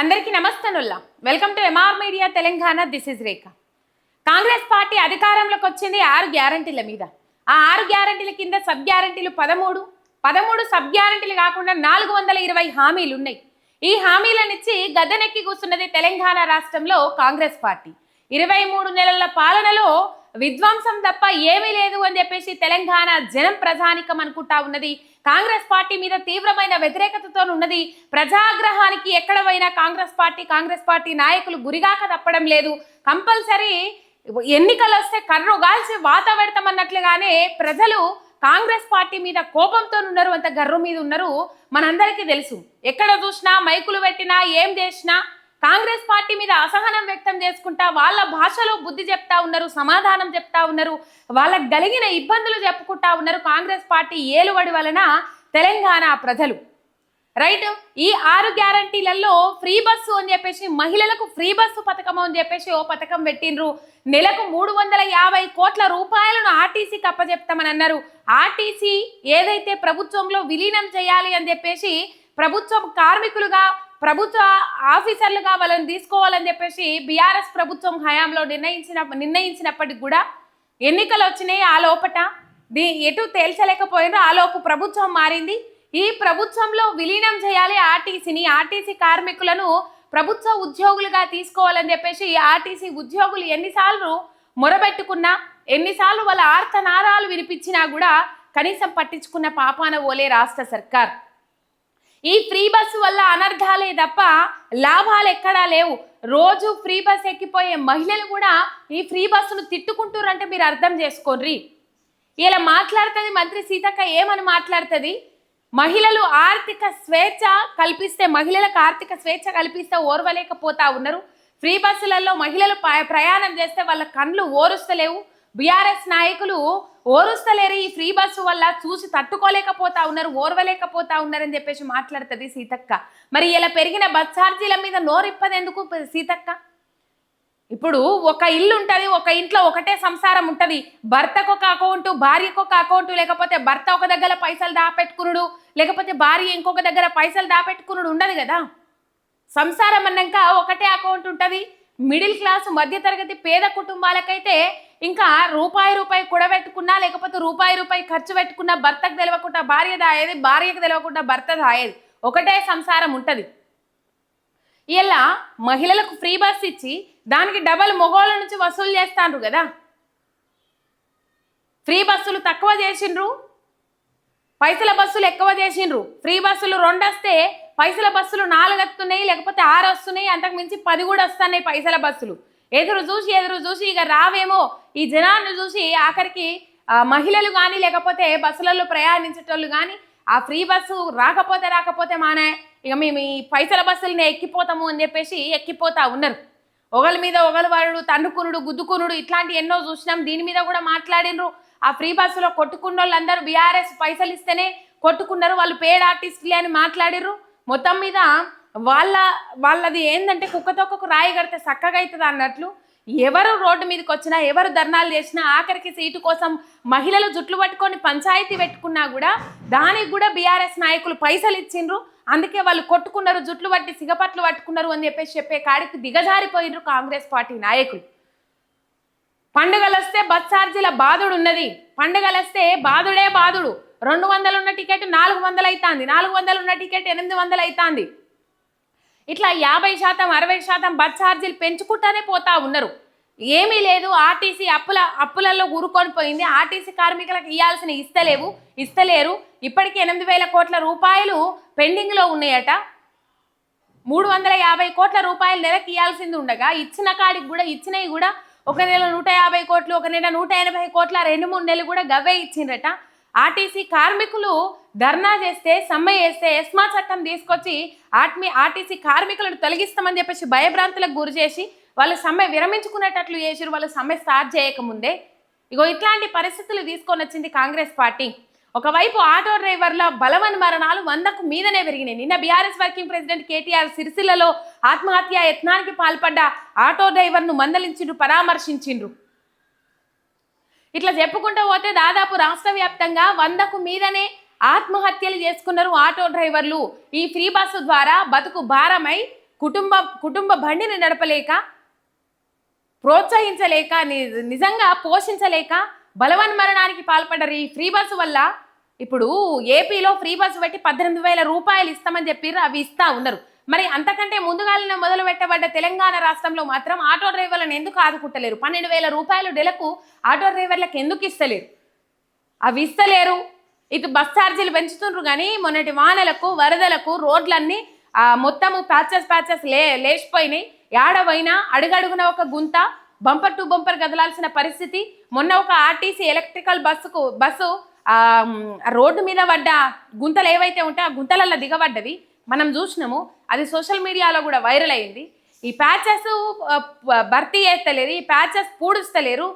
అందరికీ నమస్తనుల్లా. Welcome to MR media Telangana this is Rekha Congress party అధికారంలోకి వచ్చింది ఆరు గ్యారంటీల మీద. ఆ ఆరు గ్యారంటీల కింద సబ్ గ్యారంటీలు పదమూడు పదమూడు సబ్ గ్యారంటీలు కాకుండా నాలుగు వందల ఇరవై హామీలు ఉన్నాయి. ఈ హామీలనిచ్చి గద్దెనెక్కి కూర్చున్నది తెలంగాణ రాష్ట్రంలో కాంగ్రెస్ పార్టీ. ఇరవై మూడు నెలల పాలనలో విధ్వంసం తప్ప ఏమీ లేదు అని చెప్పేసి తెలంగాణ జనం ప్రజానికం అనుకుంటా ఉన్నది. కాంగ్రెస్ పార్టీ మీద తీవ్రమైన వ్యతిరేకతతో ఉన్నది. ప్రజాగ్రహానికి ఎక్కడ పోయినా కాంగ్రెస్ పార్టీ కాంగ్రెస్ పార్టీ నాయకులు గురిగాక తప్పడం లేదు. కంపల్సరీ ఎన్నికలు వస్తే కర్రు గాల్చి వాత పెడతామన్నట్లుగానే ప్రజలు కాంగ్రెస్ పార్టీ మీద కోపంతో ఉన్నారు. అంత గర్రు మీద ఉన్నారు. మనందరికీ తెలుసు. ఎక్కడ చూసినా మైకులు పెట్టినా ఏం చేసినా కాంగ్రెస్ పార్టీ మీద అసహనం వ్యక్తం చేసుకుంటా వాళ్ళ భాషలో బుద్ధి చెప్తా ఉన్నారు సమాధానం చెప్తా ఉన్నారు వాళ్ళకు కలిగిన ఇబ్బందులు చెప్పుకుంటా ఉన్నారు కాంగ్రెస్ పార్టీ ఏలుబడి వలన తెలంగాణ ప్రజలు. రైట్? ఈ ఆరు గ్యారంటీలలో ఫ్రీ బస్సు అని చెప్పేసి మహిళలకు ఫ్రీ బస్సు పథకం అని చెప్పేసి ఓ పథకం పెట్టిండ్రు. నెలకు మూడు వందల యాభై కోట్ల రూపాయలను ఆర్టీసీకి కప్పచెప్తామని అన్నారు. ఆర్టీసీ ఏదైతే ప్రభుత్వంలో విలీనం చేయాలి అని చెప్పేసి ప్రభుత్వం కార్మికులుగా ప్రభుత్వ ఆఫీసర్లుగా వాళ్ళని తీసుకోవాలని చెప్పేసి బీఆర్ఎస్ ప్రభుత్వం హయాంలో నిర్ణయించిన నిర్ణయించినప్పటికి కూడా ఎన్నికలు వచ్చినాయి ఆ లోపట. దీ ఎటు తేల్చలేకపోయినా ఆ లోపు ప్రభుత్వం మారింది. ఈ ప్రభుత్వంలో విలీనం చేయాలి ఆర్టీసీని. ఆర్టీసీ కార్మికులను ప్రభుత్వ ఉద్యోగులుగా తీసుకోవాలని చెప్పేసి ఆర్టీసీ ఉద్యోగులు ఎన్నిసార్లు మొరబెట్టుకున్నా ఎన్నిసార్లు వాళ్ళ ఆర్తనారాలు వినిపించినా కూడా కనీసం పట్టించుకున్న పాపాన ఓలే రాష్ట్ర సర్కార్. ఈ ఫ్రీ బస్సు వల్ల అనర్థాలే తప్ప లాభాలు ఎక్కడా లేవు. రోజు ఫ్రీ బస్ ఎక్కిపోయే మహిళలు కూడా ఈ ఫ్రీ బస్సును తిట్టుకుంటారంటే మీరు అర్థం చేసుకోర్రి ఇలా మాట్లాడుతుంది మంత్రి సీతక్క ఏమని మాట్లాడుతుంది? మహిళలు ఆర్థిక స్వేచ్ఛ కల్పిస్తే మహిళలకు ఆర్థిక స్వేచ్ఛ కల్పిస్తే ఓర్వలేకపోతా ఉన్నారు. ఫ్రీ బస్సులలో మహిళలు ప్రయాణం చేస్తే వాళ్ళ కళ్ళు ఓరుస్తలేవు. బీఆర్ఎస్ నాయకులు ఓరుస్తలేరు ఈ ఫ్రీ బస్సు వల్ల చూసి తట్టుకోలేకపోతా ఉన్నారు ఓర్వలేకపోతా ఉన్నారని చెప్పేసి మాట్లాడుతుంది సీతక్క. మరి ఇలా పెరిగిన బస్ ఛార్జీల మీద నోరిప్పదెందుకు సీతక్క? ఇప్పుడు ఒక ఇల్లు ఉంటుంది ఒక ఇంట్లో ఒకటే సంసారం ఉంటుంది. భర్తకు ఒక అకౌంట్ భార్యకు ఒక అకౌంట్ లేకపోతే భర్త ఒక దగ్గర పైసలు దాపెట్టుకునుడు లేకపోతే భార్య ఇంకొక దగ్గర పైసలు దాపెట్టుకునుడు ఉండదు కదా. సంసారం అన్నాక ఒకటే అకౌంట్ ఉంటుంది. మిడిల్ క్లాస్ మధ్యతరగతి పేద కుటుంబాలకైతే ఇంకా రూపాయి రూపాయి కూడబెట్టుకున్నా లేకపోతే రూపాయి రూపాయి ఖర్చు పెట్టుకున్నా భర్తకు తెలియకుండా భార్య దాయేది భార్యకు తెలియకుండా భర్త దాయేది ఒకటే సంసారం ఉంటుంది. ఇలా మహిళలకు ఫ్రీ బస్ ఇచ్చి దానికి డబల్ మొగోళ్ళ నుంచి వసూలు చేస్తాండ్రు కదా. ఫ్రీ బస్సులు తక్కువ చేసిండ్రు పైసల బస్సులు ఎక్కువ చేసిండ్రు. ఫ్రీ బస్సులు రెండు వస్తే పైసల బస్సులు నాలుగు వస్తున్నాయి లేకపోతే ఆరు వస్తున్నాయి అంతకు మించి పది కూడా వస్తున్నాయి పైసల బస్సులు. ఎదురు చూసి ఎదురు చూసి ఇక రావేమో. ఈ జనాన్ని చూసి ఆఖరికి మహిళలు కానీ లేకపోతే బస్సులలో ప్రయాణించేటోళ్ళు కానీ ఆ ఫ్రీ బస్సు రాకపోతే రాకపోతే మానే ఇక మేము ఈ పైసల బస్సులని ఎక్కిపోతాము అని చెప్పేసి ఎక్కిపోతా ఉన్నారు. ఒకళ్ళ మీద ఒకళ్ళు వాడు తన్నుకునుడు గుద్దుకునుడు ఇట్లాంటి ఎన్నో చూసినాం. దీని మీద కూడా మాట్లాడినరు. ఆ ఫ్రీ బస్సులో కొట్టుకున్న వాళ్ళందరూ బీఆర్ఎస్ పైసలు ఇస్తేనే కొట్టుకున్నారు. వాళ్ళు పేడ్ ఆర్టిస్టులే అని మాట్లాడిర్రు. మొత్తం మీద వాళ్ళ వాళ్ళది ఏంటంటే కుక్కతొక్కకు రాయి కడితే చక్కగా అవుతుంది అన్నట్లు ఎవరు రోడ్డు మీదకి వచ్చినా ఎవరు ధర్నాలు చేసినా ఆఖరికి సీటు కోసం మహిళలు జుట్లు పట్టుకొని పంచాయతీ పెట్టుకున్నా కూడా దానికి కూడా బీఆర్ఎస్ నాయకులు పైసలు ఇచ్చిండ్రు. అందుకే వాళ్ళు కొట్టుకున్నారు జుట్లు పట్టి సిగపట్లు పట్టుకున్నారు అని చెప్పేసి చెప్పే కాడికి దిగజారిపోయినరు కాంగ్రెస్ పార్టీ నాయకులు. పండుగలు వస్తే బస్ ఛార్జీల బాధుడు ఉన్నది. పండుగలు వస్తే బాధుడే బాధుడు. రెండు వందలు ఉన్న టికెట్ నాలుగు వందలు అవుతుంది నాలుగు వందలు ఉన్న టికెట్ ఎనిమిది వందలు అవుతుంది ఇట్లా యాభై శాతం అరవై శాతం బస్ ఛార్జీలు పెంచుకుంటూనే పోతా ఉన్నారు. ఏమీ లేదు ఆర్టీసీ అప్పుల అప్పులలో ఊరుకొని పోయింది. ఆర్టీసీ కార్మికులకు ఇవ్వాల్సిన ఇస్తలేవు ఇస్తలేరు. ఇప్పటికీ ఎనిమిది వేల కోట్ల రూపాయలు పెండింగ్లో ఉన్నాయట. మూడు వందల యాభై కోట్ల రూపాయలు నెలకి ఇవ్వాల్సింది ఉండగా ఇచ్చిన కాడికి కూడా ఇచ్చినవి కూడా ఒక నెల నూట యాభై కోట్లు ఒక నెల నూట ఎనభై కోట్ల రెండు మూడు నెలలు కూడా గవ్వే ఇచ్చిండ్రట. ఆర్టీసీ కార్మికులు ధర్నా చేస్తే సమ్మె చేస్తే ఎస్మా చట్టం తీసుకొచ్చి ఆర్మీ ఆర్టీసీ కార్మికులను తొలగిస్తామని చెప్పేసి భయభ్రాంతులకు గురి చేసి వాళ్ళు సమ్మె విరమించుకునేటట్లు చేసిరు వాళ్ళు సమ్మె స్టార్ట్ చేయకముందే. ఇగో ఇట్లాంటి పరిస్థితులు తీసుకొని వచ్చింది కాంగ్రెస్ పార్టీ. ఒకవైపు ఆటో డ్రైవర్ల బలవన్ మరణాలు వందకు మీదనే పెరిగినాయి. నిన్న బీఆర్ఎస్ వర్కింగ్ ప్రెసిడెంట్ కేటీఆర్ సిరిసిల్లలో ఆత్మహత్య యత్నానికి పాల్పడ్డ ఆటో డ్రైవర్ను మందలించిండ్రు పరామర్శించిండ్రు. ఇట్లా చెప్పుకుంటూ పోతే దాదాపు రాష్ట్ర వ్యాప్తంగా వందకు మీదనే ఆత్మహత్యలు చేసుకున్నారు ఆటో డ్రైవర్లు. ఈ ఫ్రీ బస్సు ద్వారా బతుకు భారమై కుటుంబ కుటుంబ బండిని నడపలేక ప్రోత్సహించలేక ని- నిజంగా పోషించలేక బలవన్మరణానికి పాల్పడ్డారు. ఈ ఫ్రీ బస్సు వల్ల ఇప్పుడు ఏపీలో ఫ్రీ బస్సు పెట్టి పద్దెనిమిది వేల రూపాయలు ఇస్తామని చెప్పిర్రు. అవి ఇస్తా ఉన్నారు. మరి అంతకంటే ముందుగానే మొదలు పెట్టబడ్డ తెలంగాణ రాష్ట్రంలో మాత్రం ఆటో డ్రైవర్లను ఎందుకు ఆదుకుంటలేరు? పన్నెండు వేల రూపాయలు నెలకు ఆటో డ్రైవర్లకు ఎందుకు ఇస్తలేరు? అవి ఇస్తలేరు. ఇటు బస్ ఛార్జీలు పెంచుతుండ్రు కానీ మొన్నటి వానలకు వరదలకు రోడ్లన్నీ మొత్తము ప్యాచెస్ ప్యాచెస్ లే లేచిపోయినాయి. ఏడవైనా అడుగడుగున ఒక గుంత బంపర్ టు బంపర్ కదలాల్సిన పరిస్థితి. మొన్న ఒక ఆర్టీసీ ఎలక్ట్రికల్ బస్సుకు బస్సు రోడ్డు మీద పడ్డ గుంతలు ఏవైతే ఉంటాయో ఆ గుంతలల్లో దిగబడ్డది మనం చూసినాము అది సోషల్ మీడియాలో కూడా వైరల్ అయింది. ఈ ప్యాచెస్ భర్తీ చేస్తలేరు ఈ ప్యాచెస్ పూడుస్తలేరు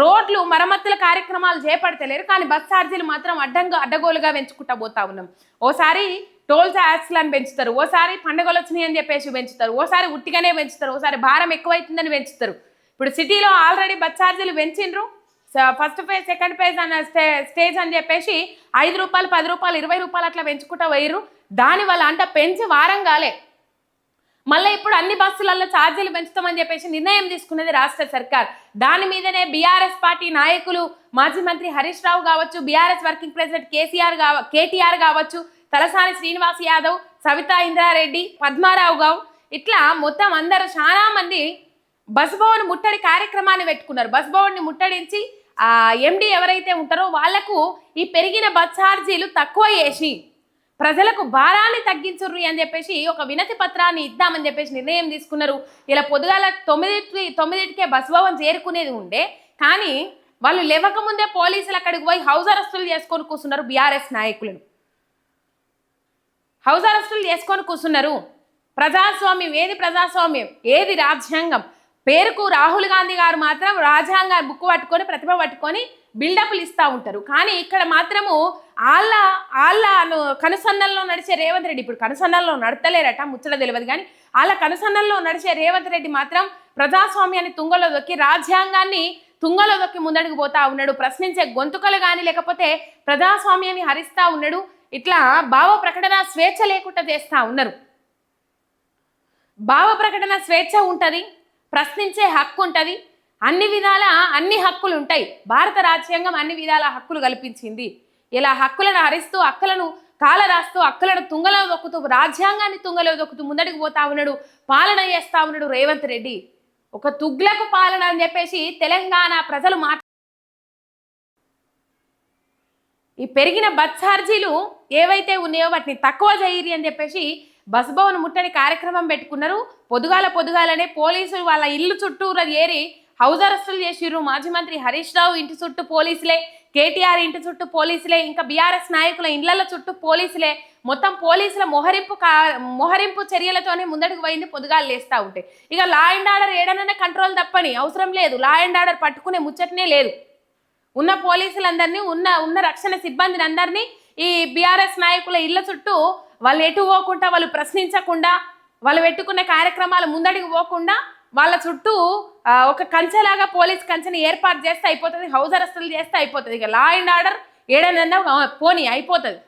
రోడ్లు మరమ్మతుల కార్యక్రమాలు చేపడతలేరు కానీ బస్ ఛార్జీలు మాత్రం అడ్డంగా అడ్డగోలుగా పెంచుకుంటా పోతా ఉన్నాం. ఓసారి టోల్ ట్యాక్స్లను పెంచుతారు ఓసారి పండుగలు వచ్చినాయి అని చెప్పేసి పెంచుతారు ఓసారి ఉట్టిగానే పెంచుతారు ఓసారి భారం ఎక్కువైతుందని పెంచుతారు. ఇప్పుడు సిటీలో ఆల్రెడీ బస్ ఛార్జీలు పెంచిండ్రు ఫస్ట్ ఫేజ్ సెకండ్ ఫేజ్ అన్న స్టే స్టేజ్ అని చెప్పేసి ఐదు రూపాయలు పది రూపాయలు ఇరవై రూపాయలు అట్లా పెంచుకుంటా పోయిర్రు. దానివల్ల అంట పెంచి వారం కాలే. మళ్ళీ ఇప్పుడు అన్ని బస్సులలో ఛార్జీలు పెంచుతామని చెప్పేసి నిర్ణయం తీసుకున్నది రాష్ట్ర సర్కార్. దాని మీదనే బీఆర్ఎస్ పార్టీ నాయకులు మాజీ మంత్రి హరీష్ రావు కావచ్చు బీఆర్ఎస్ వర్కింగ్ ప్రెసిడెంట్ కేసీఆర్ కావ కేటీఆర్ కావచ్చు తలసాని శ్రీనివాస్ యాదవ్ సవితా ఇంద్రారెడ్డి పద్మారావు గావు ఇట్లా మొత్తం అందరూ చాలా మంది బస్ భవన్ ముట్టడి కార్యక్రమాన్ని పెట్టుకున్నారు. బస్ భవన్ని ముట్టడించి ఆ ఎండి ఎవరైతే ఉంటారో వాళ్ళకు ఈ పెరిగిన బస్ ఛార్జీలు తక్కువ చేసి ప్రజలకు భారాన్ని తగ్గించుర్రి అని చెప్పేసి ఒక వినతి పత్రాన్ని ఇద్దామని చెప్పేసి నిర్ణయం తీసుకున్నారు. ఇలా పొద్దుగాల తొమ్మిది తొమ్మిదింటికే బస్ భవన్ చేరుకునేది ఉండే. కానీ వాళ్ళు లేవకముందే పోలీసులు అక్కడికి పోయి హౌస్ అరెస్టులు చేసుకొని కూర్చున్నారు బీఆర్ఎస్ నాయకులను హౌస్ అరెస్టులు చేసుకొని కూర్చున్నారు. ప్రజాస్వామ్యం ఏది ప్రజాస్వామ్యం? ఏది రాజ్యాంగం? పేరుకు రాహుల్ గాంధీ గారు మాత్రం రాజ్యాంగ బుక్ పట్టుకొని ప్రతిభ పట్టుకొని బిల్డప్లు ఇస్తూ ఉంటారు. కానీ ఇక్కడ మాత్రము ఆళ్ళ ఆళ్ళ కనుసన్నల్లో నడిచే రేవంత్ రెడ్డి ఇప్పుడు కనుసన్నల్లో నడతలేరట ముచ్చట తెలియదు కానీ వాళ్ళ కనుసన్నల్లో నడిచే రేవంత్ రెడ్డి మాత్రం ప్రజాస్వామ్యాన్ని తుంగలో దొక్కి రాజ్యాంగాన్ని తుంగలో దొక్కి ముందడుగు పోతా ఉన్నాడు. ప్రశ్నించే గొంతుకలు కానీ లేకపోతే ప్రజాస్వామ్యాన్ని హరిస్తా ఉన్నాడు. ఇట్లా భావ ప్రకటన స్వేచ్ఛ లేకుండా చేస్తూ ఉన్నారు. భావ ప్రకటన స్వేచ్ఛ ఉంటుంది. ప్రశ్నించే హక్కు ఉంటుంది. అన్ని విధాల అన్ని హక్కులు ఉంటాయి. భారత రాజ్యాంగం అన్ని విధాల హక్కులు కల్పించింది. ఇలా హక్కులను హరిస్తూ హక్కులను కాల రాస్తూ అక్కలను తుంగలో దొక్కుతూ రాజ్యాంగాన్ని తుంగలో దొక్కుతూ ముందడికి పోతా ఉన్నాడు పాలన చేస్తా ఉన్నాడు రేవంత్ రెడ్డి. ఒక తుగ్లకు పాలన అని చెప్పేసి తెలంగాణ ప్రజలు మాట ఈ పెరిగిన బస్ ఛార్జీలు ఏవైతే ఉన్నాయో వాటిని తక్కువ చేయరి అని చెప్పేసి బస్ భవన్ ముట్టడి కార్యక్రమం పెట్టుకున్నారు. పొదుగాల పొదుగాలనే పోలీసులు వాళ్ళ ఇల్లు చుట్టూరా ఏరి హౌస్ అరెస్టులు చేసిర్రు. మాజీ మంత్రి హరీష్ రావు ఇంటి చుట్టూ పోలీసులే కేటీఆర్ ఇంటి చుట్టూ పోలీసులే ఇంకా బీఆర్ఎస్ నాయకుల ఇండ్ల చుట్టూ పోలీసులే. మొత్తం పోలీసుల మొహరింపు కా మొహరింపు చర్యలతోనే ముందడుగు పోయింది పొదుగాలు లేస్తూ ఉంటాయి ఇక లా అండ్ ఆర్డర్ ఏడననే కంట్రోల్ తప్పని అవసరం లేదు. లా అండ్ ఆర్డర్ పట్టుకునే ముచ్చటనే లేదు. ఉన్న పోలీసులందరినీ ఉన్న ఉన్న రక్షణ సిబ్బందిని అందరినీ ఈ బీఆర్ఎస్ నాయకుల ఇళ్ళ చుట్టూ వాళ్ళు ఎటు పోకుండా వాళ్ళు ప్రశ్నించకుండా వాళ్ళు పెట్టుకునే కార్యక్రమాలు ముందడికి పోకుండా వాళ్ళ చుట్టూ ఒక కంచెలాగా పోలీస్ కంచెని ఏర్పాటు చేస్తే అయిపోతుంది హౌస్ అరెస్టులు చేస్తే అయిపోతుంది. ఇక లా అండ్ ఆర్డర్ ఏడనన్నా పోనీ అయిపోతుంది.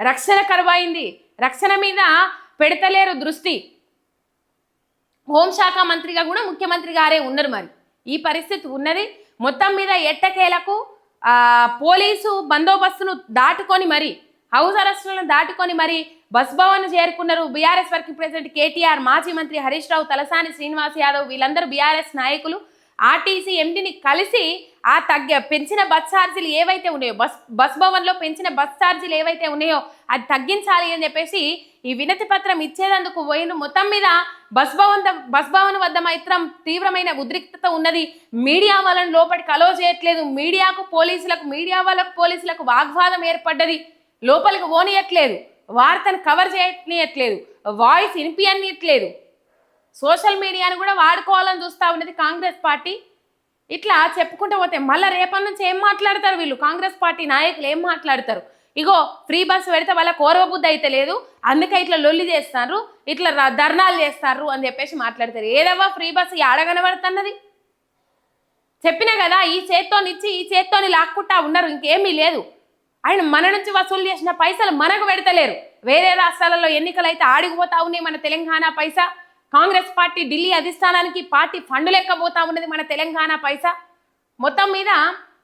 రక్షణ కరువైంది. రక్షణ మీద పెడతలేరు దృష్టి. హోంశాఖ మంత్రిగా కూడా ముఖ్యమంత్రి గారే ఉన్నారు మరి. ఈ పరిస్థితి ఉన్నది. మొత్తం మీద ఎట్టకేలకు పోలీసు బందోబస్తును దాటుకొని మరి హౌస్ అరెస్టులను దాటుకొని మరి బస్ భవన్ చేరుకున్నారు బీఆర్ఎస్ వర్కింగ్ ప్రెసిడెంట్ కేటీఆర్ మాజీ మంత్రి హరీష్ రావు తలసాని శ్రీనివాస్ యాదవ్ వీళ్ళందరూ బీఆర్ఎస్ నాయకులు. ఆర్టీసీ ఎండిని కలిసి ఆ తగ్గ పెంచిన బస్ ఛార్జీలు ఏవైతే ఉన్నాయో బస్ బస్ భవన్లో పెంచిన బస్ ఛార్జీలు ఏవైతే ఉన్నాయో అది తగ్గించాలి అని చెప్పేసి ఈ వినతి పత్రం ఇచ్చేందుకు పోయిన మొత్తం మీద బస్ భవన్ బస్ భవన్ వద్ద మాత్రం తీవ్రమైన ఉద్రిక్తత ఉన్నది. మీడియా వాళ్ళని లోపలికి అలో చేయట్లేదు. మీడియాకు పోలీసులకు మీడియా వాళ్ళకు పోలీసులకు వాగ్వాదం ఏర్పడ్డది. లోపలికి పోనీయట్లేదు. వార్తను కవర్ చేయనియట్లేదు. వాయిస్ వినిపించట్లేదు సోషల్ మీడియాను కూడా వాడుకోవాలని చూస్తా ఉన్నది కాంగ్రెస్ పార్టీ. ఇట్లా చెప్పుకుంటూ పోతే మళ్ళీ రేపటి నుంచి ఏం మాట్లాడతారు వీళ్ళు? కాంగ్రెస్ పార్టీ నాయకులు ఏం మాట్లాడతారు? ఇగో ఫ్రీ బస్ పెడితే వాళ్ళ కోరవబుద్ధి అయితే లేదు. అందుకే ఇట్లా లొల్లి చేస్తారు. ఇట్లా ధర్నాలు చేస్తారు అని చెప్పేసి మాట్లాడతారు. ఏదవ్వా ఫ్రీ బస్ ఆడగనబడుతున్నది చెప్పినా కదా ఈ చేత్తోనిచ్చి ఈ చేత్తోని లాక్కుంటా ఉన్నారు. ఇంకేమీ లేదు. ఆయన మన నుంచి వసూలు చేసిన పైసలు మనకు పెడతలేరు. వేరే రాష్ట్రాలలో ఎన్నికలు అయితే ఆడిపోతా ఉన్నాయి మన తెలంగాణ పైసా? కాంగ్రెస్ పార్టీ ఢిల్లీ అధిష్టానానికి పార్టీ ఫండు లెక్కబోతా ఉన్నది మన తెలంగాణ పైసా? మొత్తం మీద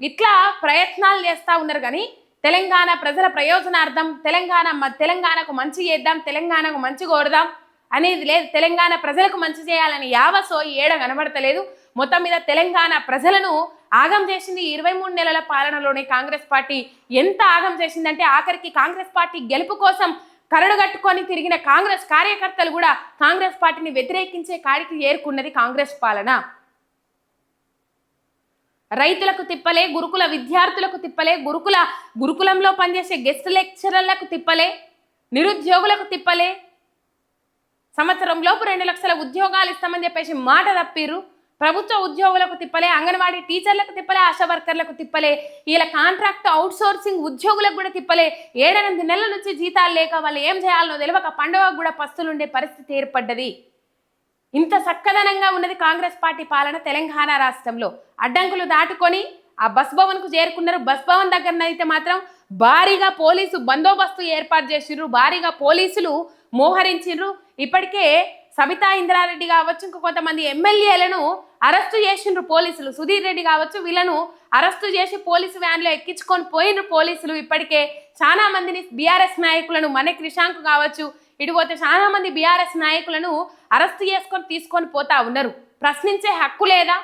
ఇట్లా ప్రయత్నాలు చేస్తూ ఉన్నారు కానీ తెలంగాణ ప్రజల ప్రయోజనార్థం తెలంగాణ మ- తెలంగాణకు మంచి చేద్దాం తెలంగాణకు మంచి కోరదాం అనేది లేదు. తెలంగాణ ప్రజలకు మంచి చేయాలని యావసో ఈ ఏడ కనబడతలేదు. మొత్తం మీద తెలంగాణ ప్రజలను ఆగం చేసింది ఇరవై మూడు నెలల పాలనలోనే కాంగ్రెస్ పార్టీ. ఎంత ఆగం చేసిందంటే ఆఖరికి కాంగ్రెస్ పార్టీ గెలుపు కోసం కరడుగట్టుకొని తిరిగిన కాంగ్రెస్ కార్యకర్తలు కూడా కాంగ్రెస్ పార్టీని వ్యతిరేకించే కాడికి ఏర్కొన్నది కాంగ్రెస్ పాలన. రైతులకు తిప్పలే గురుకుల విద్యార్థులకు తిప్పలే గురుకుల గురుకులంలో పనిచేసే గెస్ట్ లెక్చరర్లకు తిప్పలే నిరుద్యోగులకు తిప్పలే. సంవత్సరం లోపు రెండు లక్షల ఉద్యోగాలు ఇస్తామని చెప్పేసి మాట తప్పిరు ప్రభుత్వ ఉద్యోగులకు తిప్పలే అంగన్వాడీ టీచర్లకు తిప్పలే ఆశా వర్కర్లకు తిప్పలే ఇలా కాంట్రాక్ట్ అవుట్సోర్సింగ్ ఉద్యోగులకు కూడా తిప్పలే. ఏడెనిమిది నెలల నుంచి జీతాలు లేక వాళ్ళు ఏం చేయాలనో తెలియక పండుగకు కూడా పస్తులుండే పరిస్థితి ఏర్పడ్డది. ఇంత చక్కదనంగా ఉన్నది కాంగ్రెస్ పార్టీ పాలన తెలంగాణ రాష్ట్రంలో. అడ్డంకులు దాటుకొని ఆ బస్ భవన్కు చేరుకున్నారు. బస్ భవన్ దగ్గర అయితే మాత్రం భారీగా పోలీసు బందోబస్తు ఏర్పాటు చేసిర్రు. భారీగా పోలీసులు మోహరించిర్రు. ఇప్పటికే సబితా ఇంద్రారెడ్డి కావచ్చు ఇంకా కొంతమంది ఎమ్మెల్యేలను అరెస్టు చేసిండ్రు పోలీసులు. సుధీర్ రెడ్డి కావచ్చు వీళ్ళను అరెస్టు చేసి పోలీసు వ్యాన్లో ఎక్కించుకొని పోయినరు పోలీసులు. ఇప్పటికే చాలా మందిని బీఆర్ఎస్ నాయకులను మన క్రిషాంక్ కావచ్చు ఇటుపోతే చాలా మంది బీఆర్ఎస్ నాయకులను అరెస్టు చేసుకొని తీసుకొని పోతా ఉన్నారు. ప్రశ్నించే హక్కు లేదా?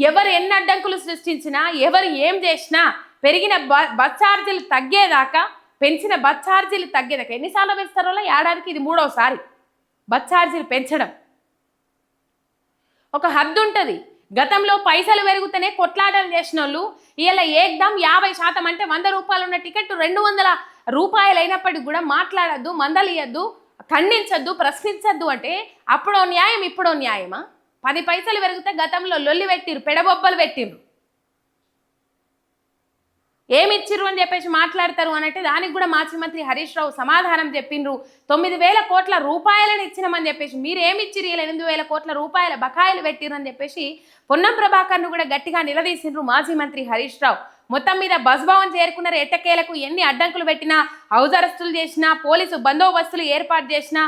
ఎవరు ఎన్ని అడ్డంకులు సృష్టించినా ఎవరు ఏం చేసినా పెరిగిన బ- బస్ ఛార్జీలు తగ్గేదాకా పెంచిన బస్ ఛార్జీలు తగ్గేదాకా. ఎన్నిసార్లు పెంచుతారో ఏడాదికి ఇది మూడోసారి. బస్ ఛార్జీలు పెంచడం. ఒక హద్దు ఉంటుంది. గతంలో పైసలు పెరుగుతూనే కొట్లాటలు చేసిన వాళ్ళు ఇలా ఏకదం యాభై శాతం అంటే వంద రూపాయలు ఉన్న టికెట్ రెండు వందల రూపాయలు అయినప్పటికీ కూడా మాట్లాడద్దు మందలియద్దు ఖండించద్దు ప్రశ్నించద్దు అంటే అప్పుడో న్యాయం ఇప్పుడో న్యాయమా? పది పైసలు పెరిగితే గతంలో లొల్లి పెట్టిర్రు పెడబొబ్బలు పెట్టిరు ఏమి ఇచ్చిర్రు అని చెప్పేసి మాట్లాడతారు అనంటే దానికి కూడా మాజీ మంత్రి హరీష్ రావు సమాధానం చెప్పిండ్రు. తొమ్మిది వేల కోట్ల రూపాయలను ఇచ్చినామని చెప్పేసి మీరు ఏమి ఇచ్చిర్రు ఎనిమిది వేల కోట్ల రూపాయల బకాయిలు పెట్టిర్రు అని చెప్పేసి పొన్నం ప్రభాకర్ను కూడా గట్టిగా నిలదీసిండ్రు మాజీ మంత్రి హరీష్ రావు. మొత్తం మీద బస్ భవన్ చేరుకున్నారు. ఎట్టకేలకు ఎన్ని అడ్డంకులు పెట్టినా హౌస్ అరెస్టులు చేసినా పోలీసు బందోబస్తులు ఏర్పాటు చేసినా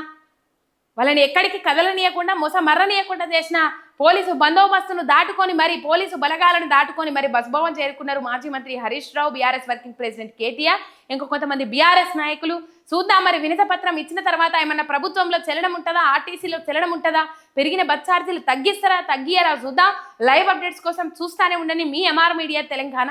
వాళ్ళని ఎక్కడికి కదలనీయకుండా మొస మర్రనీయకుండా చేసినా పోలీసు బందోబస్తును దాటుకొని మరి పోలీసు బలగాలను దాటుకొని మరి బస్ భవన్ చేరుకున్నారు మాజీ మంత్రి Harish Rao BRS working president KTR. ఇంకో కొంతమంది బీఆర్ఎస్ నాయకులు. చూద్దాం మరి వినతపత్రం ఇచ్చిన తర్వాత ఏమన్నా ప్రభుత్వంలో చెల్లడం ఉంటుందా? ఆర్టీసీలో చెల్లడం ఉంటుందా? పెరిగిన బస్ ఛార్జీలు తగ్గిస్తారా? తగ్గియరా? చూద్దాం. లైవ్ అప్డేట్స్ కోసం చూస్తానే ఉండని మీ ఎంఆర్ మీడియా తెలంగాణ